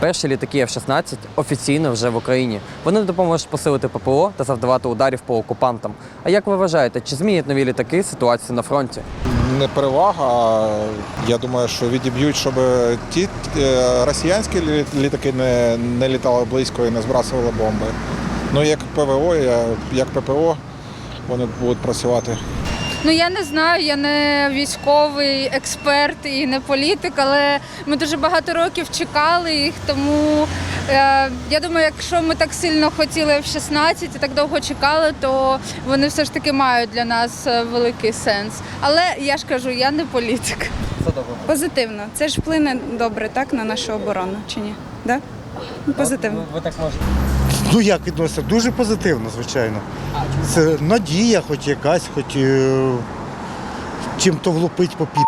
Перші літаки F-16 офіційно вже в Україні. Вони допоможуть посилити ППО та завдавати ударів по окупантам. А як ви вважаєте, чи змінять нові літаки ситуацію на фронті? не перевага. Я думаю, що відіб'ють, щоб ті е, росіянські літаки не, не літали близько і не збрасували бомби. Ну, як ПВО, як ППО, вони будуть працювати. Ну я не знаю, я не військовий експерт і не політик, але ми дуже багато років чекали їх. Тому е, я думаю, якщо ми так сильно хотіли F-16 і так довго чекали, то вони все ж таки мають для нас е, великий сенс. Але я ж кажу, я не політик. Позитивно. Це ж вплине добре, так, на нашу оборону, чи ні? Да? Позитивно. Ви так можете. Ну як відноситься? Дуже позитивно, звичайно. Це надія, хоч якась, хоч е, чим-то влупить по пі.